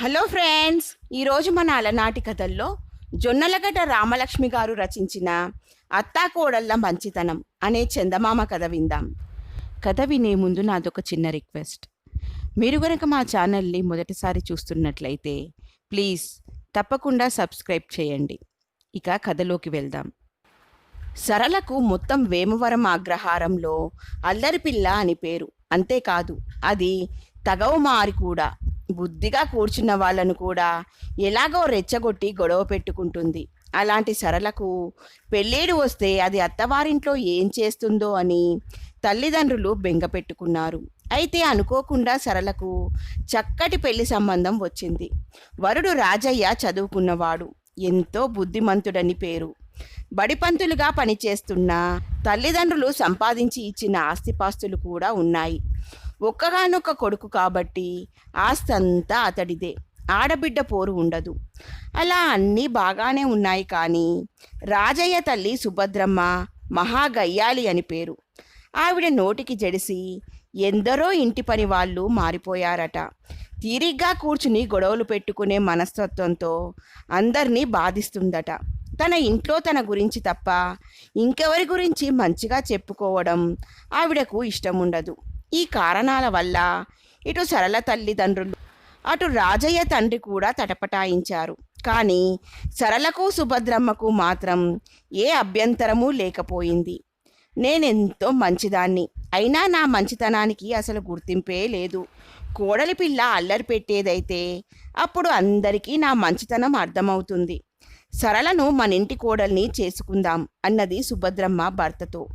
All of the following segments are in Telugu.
హలో ఫ్రెండ్స్ ఈరోజు మన అలనాటి కథల్లో జొన్నలగడ్డ రామలక్ష్మి గారు రచించిన అత్తాకోడళ్ళ మంచితనం అనే చందమామ కథ విందాం. కథ వినే ముందు నాదొక చిన్న రిక్వెస్ట్. మీరు గనక మా ఛానల్ని మొదటిసారి చూస్తున్నట్లయితే ప్లీజ్ తప్పకుండా సబ్స్క్రైబ్ చేయండి. ఇక కథలోకి వెళ్దాం. సరళకు మొత్తం వేమవరం అగ్రహారంలో అల్లరిపిల్ల అని పేరు. అంతేకాదు అది తగవు మారి కూడా. బుద్ధిగా కూర్చున్న వాళ్ళను కూడా ఎలాగో రెచ్చగొట్టి గొడవ పెట్టుకుంటుంది. అలాంటి సరళకు పెళ్ళేడు వస్తే అది అత్తవారింట్లో ఏం చేస్తుందో అని తల్లిదండ్రులు బెంగ పెట్టుకున్నారు. అయితే అనుకోకుండా సరళకు చక్కటి పెళ్ళి సంబంధం వచ్చింది. వరుడు రాజయ్య చదువుకున్నవాడు. ఎంతో బుద్ధిమంతుడని పేరు. బడిపంతులుగా పనిచేస్తున్న తల్లిదండ్రులు సంపాదించి ఇచ్చిన ఆస్తిపాస్తులు కూడా ఉన్నాయి. ఒక్కగానొక్క కొడుకు కాబట్టి ఆస్తి అంతా అతడిదే. ఆడబిడ్డ పోరు ఉండదు. అలా అన్నీ బాగానే ఉన్నాయి కానీ రాజయ్య తల్లి సుభద్రమ్మ మహాగయ్యాలి అని పేరు. ఆవిడ నోటికి జడిసి ఎందరో ఇంటి పని వాళ్ళు మారిపోయారట. తీరిగ్గా కూర్చుని గొడవలు పెట్టుకునే మనస్తత్వంతో అందరినీ బాధిస్తుందట. తన ఇంట్లో తన గురించి తప్ప ఇంకెవరి గురించి మంచిగా చెప్పుకోవడం ఆవిడకు ఇష్టం ఉండదు ఈ కారణాల వల్ల ఇటు సరళ తల్లిదండ్రులు అటు రాజయ్య తండ్రి కూడా తటపటాయించారు. కానీ సరళకు సుభద్రమ్మకు మాత్రం ఏ అభ్యంతరమూ లేకపోయింది. నేనెంతో మంచిదాన్ని. అయినా నా మంచితనానికి అసలు గుర్తింపే లేదు. కోడలి పిల్ల అల్లరి పెట్టేదైతే అప్పుడు అందరికీ నా మంచితనం అర్థమవుతుంది. సరళను మన ఇంటి కోడల్ని చేసుకుందాం అన్నది సుభద్రమ్మ భర్తతో.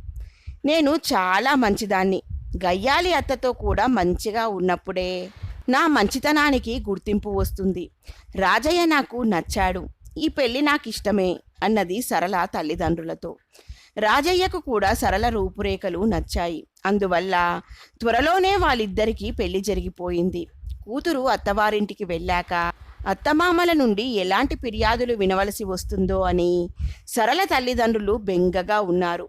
నేను చాలా మంచిదాన్ని. గయ్యాలి అత్తతో కూడా మంచిగా ఉన్నప్పుడే నా మంచితనానికి గుర్తింపు వస్తుంది. రాజయ్య నాకు నచ్చాడు. ఈ పెళ్ళి నాకు ఇష్టమే అన్నది సరళ తల్లిదండ్రులతో. రాజయ్యకు కూడా సరళ రూపురేఖలు నచ్చాయి. అందువల్ల త్వరలోనే వాళ్ళిద్దరికీ పెళ్ళి జరిగిపోయింది. కూతురు అత్తవారింటికి వెళ్ళాక అత్తమామల నుండి ఎలాంటి ఫిర్యాదులు వినవలసి వస్తుందో అని సరళ తల్లిదండ్రులు బెంగగా ఉన్నారు.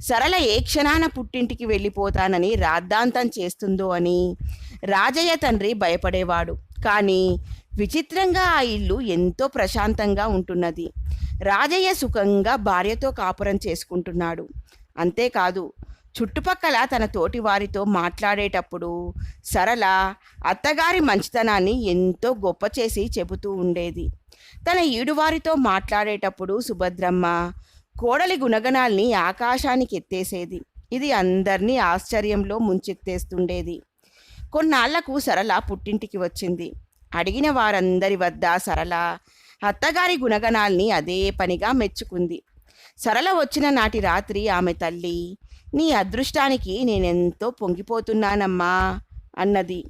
సరళ ఏ క్షణాన పుట్టింటికి వెళ్ళిపోతానని రాద్ధాంతం చేస్తుందో అని రాజయ్య తండ్రి భయపడేవాడు. కానీ విచిత్రంగా ఆ ఇల్లు ఎంతో ప్రశాంతంగా ఉంటున్నది. రాజయ్య సుఖంగా భార్యతో కాపురం చేసుకుంటున్నాడు. అంతేకాదు చుట్టుపక్కల తన తోటి వారితో మాట్లాడేటప్పుడు సరళ అత్తగారి మంచితనాన్ని ఎంతో గొప్ప చేసి చెబుతూ ఉండేది. తన ఈడువారితో మాట్లాడేటప్పుడు సుభద్రమ్మ కోడలి గుణగణాల్ని ఆకాశానికి ఎత్తేసేది. ఇది అందరినీ ఆశ్చర్యంలో ముంచెత్తేస్తుండేది. కొన్నాళ్ళకు సరళ పుట్టింటికి వచ్చింది. అడిగిన వారందరి వద్ద సరళ అత్తగారి గుణగణాల్ని అదే పనిగా మెచ్చుకుంది. సరళ వచ్చిన నాటి రాత్రి ఆమె తల్లి నీ అదృష్టానికి నేనెంతో పొంగిపోతున్నానమ్మా అన్నది.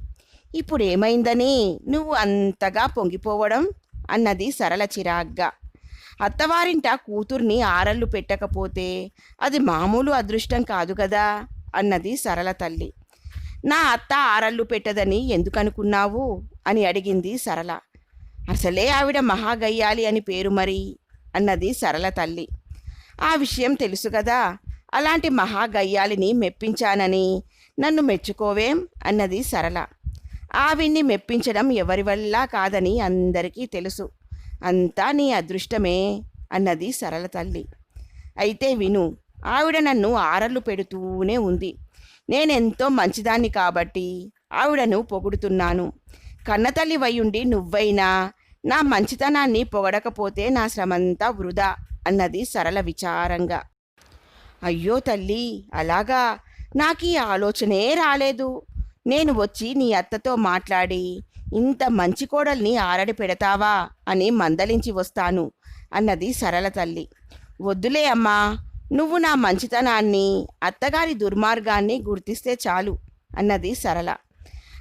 ఇప్పుడేమైందని? నువ్వు అంతగా పొంగిపోవడం? అన్నది సరళ చిరాగ్గా. అత్తవారింట కూతుర్ని ఆరళ్ళు పెట్టకపోతే అది మామూలు అదృష్టం కాదు కదా అన్నది సరళ తల్లి. నా అత్త ఆరళ్ళు పెట్టదని ఎందుకనుకున్నావు? అని అడిగింది సరళ. అసలే ఆవిడ మహాగయ్యాలి అని పేరు మరి అన్నది సరళ తల్లి. ఆ విషయం తెలుసు కదా అలాంటి మహాగయ్యాలిని మెప్పించానని నన్ను మెచ్చుకోవేం? అన్నది సరళ. ఆవిడ్ని మెప్పించడం ఎవరి వల్ల కాదని అందరికీ తెలుసు. అంతా నీ అదృష్టమే అన్నది సరళ తల్లి. అయితే విను ఆవిడ నన్ను ఆరళ్ళు పెడుతూనే ఉంది. నేనెంతో మంచిదాన్ని కాబట్టి ఆవిడను పొగుడుతున్నాను. కన్నతల్లి వయ్యుండి నువ్వైనా నా మంచితనాన్ని పొగడకపోతే నా శ్రమంతా వృధా అన్నది సరళ విచారంగా. అయ్యో తల్లి అలాగా? నాకు ఈ ఆలోచనే రాలేదు. నేను వచ్చి నీ అత్తతో మాట్లాడి ఇంత మంచి కోడల్ని ఆరడి పెడతావా అని మందలించి వస్తాను అన్నది సరళ తల్లి. వద్దులే అమ్మా నువ్వు నా మంచితనాన్ని అత్తగారి దుర్మార్గాన్ని గుర్తిస్తే చాలు అన్నది సరళ.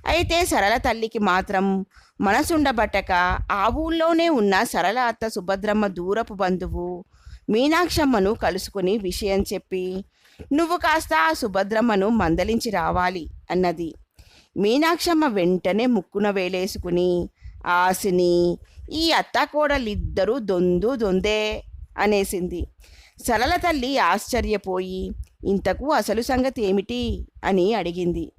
అయితే సరళ తల్లికి మాత్రం మనసుండబట్టక ఆ ఊళ్ళోనే ఉన్న సరళ అత్త సుభద్రమ్మ దూరపు బంధువు మీనాక్షమ్మను కలుసుకుని విషయం చెప్పి నువ్వు కాస్త ఆ సుభద్రమ్మను మందలించి రావాలి అన్నది. మీనాక్షమ్మ వెంటనే ముక్కున వేలేసుకుని ఆశని ఈ అత్తాకోడలిద్దరూ దొందు దొందే అనేసింది. సరళ తల్లి ఆశ్చర్యపోయి ఇంతకు అసలు సంగతి ఏమిటి? అని అడిగింది.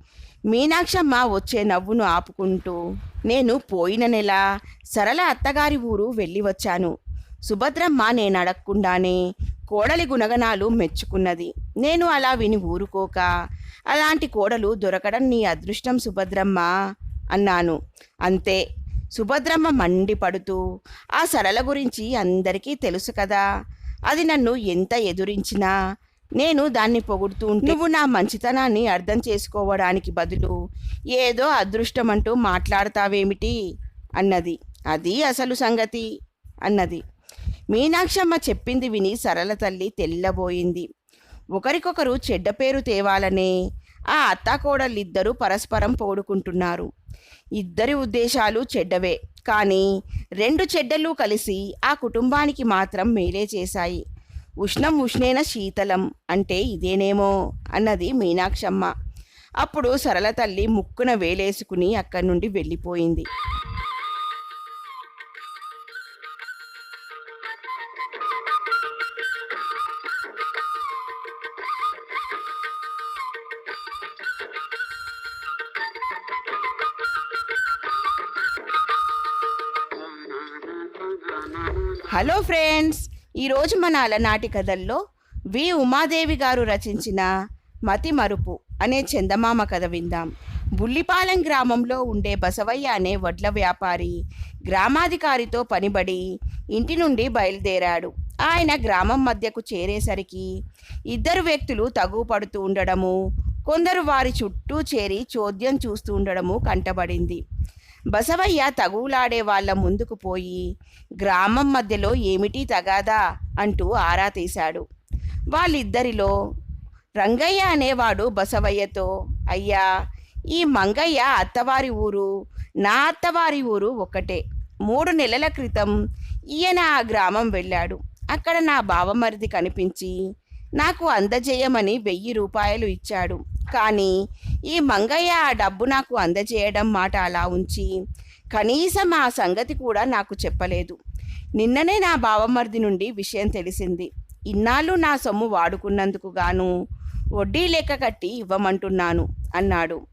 మీనాక్షమ్మ వచ్చే నవ్వును ఆపుకుంటూ నేను పోయిన నెల సరళ అత్తగారి ఊరు వెళ్ళి వచ్చాను. సుభద్రమ్మ నేను అడగకుండానే కోడలి గుణగణాలు మెచ్చుకున్నది. నేను అలా విని ఊరుకోక అలాంటి కోడలు దొరకడం నీ అదృష్టం సుభద్రమ్మ అన్నాను. అంతే సుభద్రమ్మ మండిపడుతూ ఆ సరళ గురించి అందరికీ తెలుసు కదా అది నన్ను ఎంత ఎదురించినా నేను దాన్ని పొగుడుతూ నువ్వు నా మంచితనాన్ని అర్థం చేసుకోవడానికి బదులు ఏదో అదృష్టం అంటూ మాట్లాడతావేమిటి? అన్నది. అది అసలు సంగతి అన్నది. మీనాక్షమ్మ చెప్పింది విని సరళ తల్లి తెల్లబోయింది. ఒకరికొకరు చెడ్డ పేరు తేవాలనే ఆ అత్తాకోడళ్ళిద్దరూ పరస్పరం పోడుకుంటున్నారు. ఇద్దరి ఉద్దేశాలు చెడ్డవే కానీ రెండు చెడ్డలు కలిసి ఆ కుటుంబానికి మాత్రం మేలే చేశాయి. ఉష్ణం ఉష్ణేన శీతలం అంటే ఇదేనేమో అన్నది మీనాక్షమ్మ. అప్పుడు సరళ తల్లి ముక్కున వేలేసుకుని అక్కడి నుండి వెళ్ళిపోయింది. హలో ఫ్రెండ్స్ ఈరోజు మన అలనాటి కథల్లో వి ఉమాదేవి గారు రచించిన మతి మరుపు అనే చందమామ కథ విందాం. బుల్లిపాలెం గ్రామంలో ఉండే బసవయ్య అనే వడ్ల వ్యాపారి గ్రామాధికారితో పనిబడి ఇంటి నుండి బయలుదేరాడు. ఆయన గ్రామం మధ్యకు చేరేసరికి ఇద్దరు వ్యక్తులు తగుపడుతూ ఉండడము కొందరు వారి చుట్టూ చేరి చోద్యం చూస్తూ ఉండడము కంటబడింది. బసవయ్య తగువులాడే వాళ్ళ ముందుకు పోయి గ్రామం మధ్యలో ఏమిటి తగాదా అంటూ ఆరా తీశాడు. వాళ్ళిద్దరిలో రంగయ్య అనేవాడు బసవయ్యతో అయ్యా ఈ మంగయ్య అత్తవారి ఊరు నా అత్తవారి ఊరు ఒకటే మూడు నెలల క్రితం ఈయన ఆ గ్రామం వెళ్ళాడు. అక్కడ నా బావమరిది కనిపించి నాకు అందజేయమని వెయ్యి రూపాయలు ఇచ్చాడు. కానీ ఈ మంగయ్య ఆ డబ్బు నాకు అందజేయడం మాట అలా ఉంచి కనీసం ఆ సంగతి కూడా నాకు చెప్పలేదు. నిన్ననే నా బావమరిది నుండి విషయం తెలిసింది. ఇన్నాళ్ళు నా సొమ్ము వాడుకున్నందుకు గాను వడ్డీ లెక్క కట్టి ఇవ్వమంటున్నాను అన్నాడు.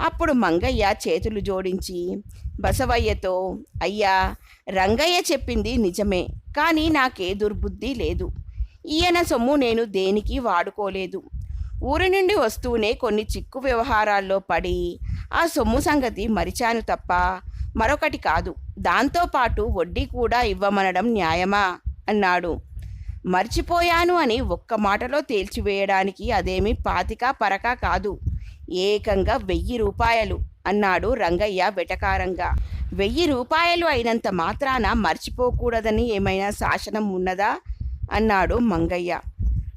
అప్పుడు మంగయ్య చేతులు జోడించి బసవయ్యతో అయ్యా రంగయ్య చెప్పింది నిజమే కానీ నాకే దుర్బుద్ధి లేదు. ఈయన సొమ్ము నేను దేనికి వాడుకోలేదు. ఊరి నుండి వస్తూనే కొన్ని చిక్కు వ్యవహారాల్లో పడి ఆ సొమ్ము సంగతి మరిచాను తప్ప మరొకటి కాదు. దాంతోపాటు వడ్డీ కూడా ఇవ్వమనడం న్యాయమా? అన్నాడు. మర్చిపోయాను అని ఒక్క మాటలో తేల్చివేయడానికి అదేమి పాతిక పరక కాదు. ఏకంగా వెయ్యి రూపాయలు అన్నాడు రంగయ్య వెటకారంగా. వెయ్యి రూపాయలు అయినంత మాత్రాన మర్చిపోకూడదని ఏమైనా శాసనం ఉన్నదా? అన్నాడు మంగయ్య.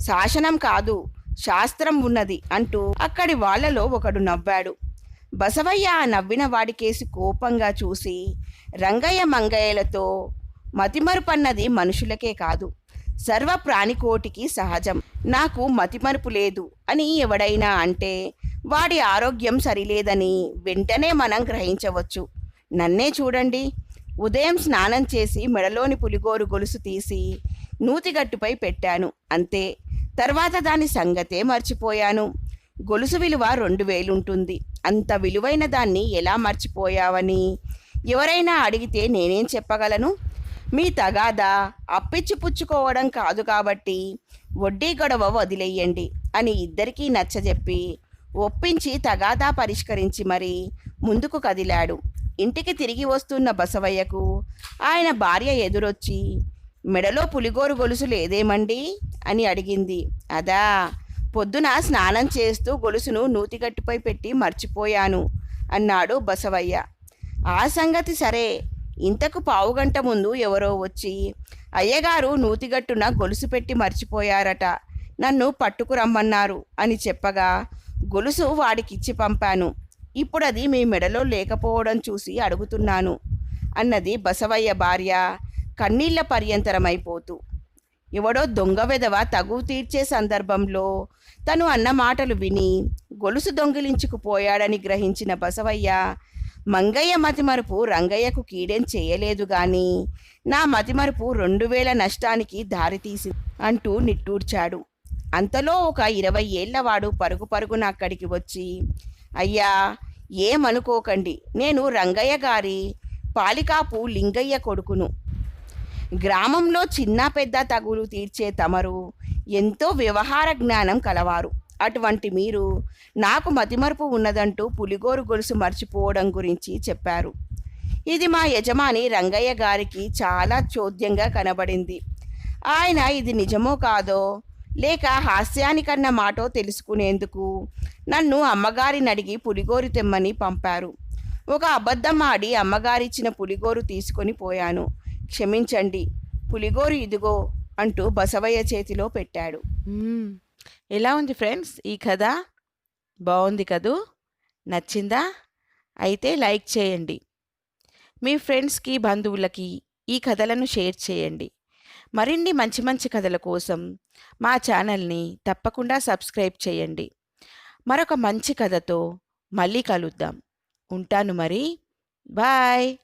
శాసనం కాదు. శాస్త్రం ఉన్నది అంటూ అక్కడి వాళ్ళలో ఒకడు నవ్వాడు. బసవయ్య ఆ నవ్విన వాడికేసి కోపంగా చూసి రంగయ్య మంగయ్యలతో మతిమరుపన్నది మనుషులకే కాదు సర్వ ప్రాణికోటికి సహజం. నాకు మతిమరుపు లేదు అని ఎవడైనా అంటే వాడి ఆరోగ్యం సరిలేదని వెంటనే మనం గ్రహించవచ్చు. నన్నే చూడండి. ఉదయం స్నానం చేసి మెడలోని పులిగోరు గొలుసు తీసి నూతిగట్టుపై పెట్టాను. అంతే. తర్వాత దాని సంగతే మర్చిపోయాను. గొలుసు విలువ రెండు వేలుంటుంది. అంత విలువైన దాన్ని ఎలా మర్చిపోయావని? ఎవరైనా అడిగితే నేనేం చెప్పగలను? మీ తగాదా అప్పిచ్చి పుచ్చుకోవడం కాదు కాబట్టి వడ్డీ గొడవ వదిలేయండి అని ఇద్దరికీ నచ్చజెప్పి ఒప్పించి తగాదా పరిష్కరించి మరి ముందుకు కదిలాడు. ఇంటికి తిరిగి వస్తున్న బసవయ్యకు ఆయన భార్య ఎదురొచ్చి మెడలో పులిగోరు గొలుసు లేదేమండి? అని అడిగింది. అదా పొద్దున స్నానం చేస్తూ గొలుసును నూతిగట్టుపై పెట్టి మర్చిపోయాను అన్నాడు బసవయ్య. ఆ సంగతి సరే. ఇంతకు పావుగంట ముందు ఎవరో వచ్చి అయ్యగారు నూతిగట్టున గొలుసు పెట్టి మర్చిపోయారట. నన్ను పట్టుకురమ్మన్నారు అని చెప్పగా గొలుసు వాడికిచ్చి పంపాను. ఇప్పుడు అది మీ మెడలో లేకపోవడం చూసి అడుగుతున్నాను అన్నది బసవయ్య భార్య కన్నీళ్ళ పర్యంతరమైపోతూ. ఎవడో దొంగ వెధవ తగు తీర్చే సందర్భంలో తను అన్న మాటలు విని గొలుసు దొంగిలించుకుపోయాడని గ్రహించిన బసవయ్య మంగయ్య మతిమరుపు రంగయ్యకు కీడేం చేయలేదు గాని నా మతిమరుపు రెండు వేల నష్టానికి దారితీసి అంటూ నిట్టూర్చాడు. అంతలో ఒక ఇరవై ఏళ్ళవాడు పరుగు పరుగున అక్కడికి వచ్చి అయ్యా ఏమనుకోకండి నేను రంగయ్య గారి పాలికాపు లింగయ్య కొడుకును. గ్రామంలో చిన్న పెద్ద తగులు తీర్చే తమరు ఎంతో వ్యవహార జ్ఞానం కలవారు. అటువంటి మీరు నాకు మతిమరుపు ఉన్నదంటూ పులిగోరు గొలుసు మర్చిపోవడం గురించి చెప్పారు. ఇది మా యజమాని రంగయ్య గారికి చాలా చోద్యంగా కనబడింది. ఆయన ఇది నిజమో కాదో లేక హాస్యానికన్న మాటో తెలుసుకునేందుకు నన్ను అమ్మగారిని అడిగి పులిగోరు తెమ్మని పంపారు. ఒక అబద్ధం ఆడి అమ్మగారిచ్చిన పులిగోరు తీసుకొని పోయాను. క్షమించండి పులిగోరు ఇదిగో అంటూ బసవయ్య చేతిలో పెట్టాడు. ఎలా ఉంది ఫ్రెండ్స్? ఈ కథ బాగుంది కదూ? నచ్చిందా? అయితే లైక్ చేయండి. మీ ఫ్రెండ్స్కి బంధువులకి ఈ కథలను షేర్ చేయండి. మరిన్ని మంచి మంచి కథల కోసం మా ఛానల్ని తప్పకుండా సబ్స్క్రైబ్ చేయండి. మరొక మంచి కథతో మళ్ళీ కలుద్దాం. ఉంటాను మరి. బాయ్.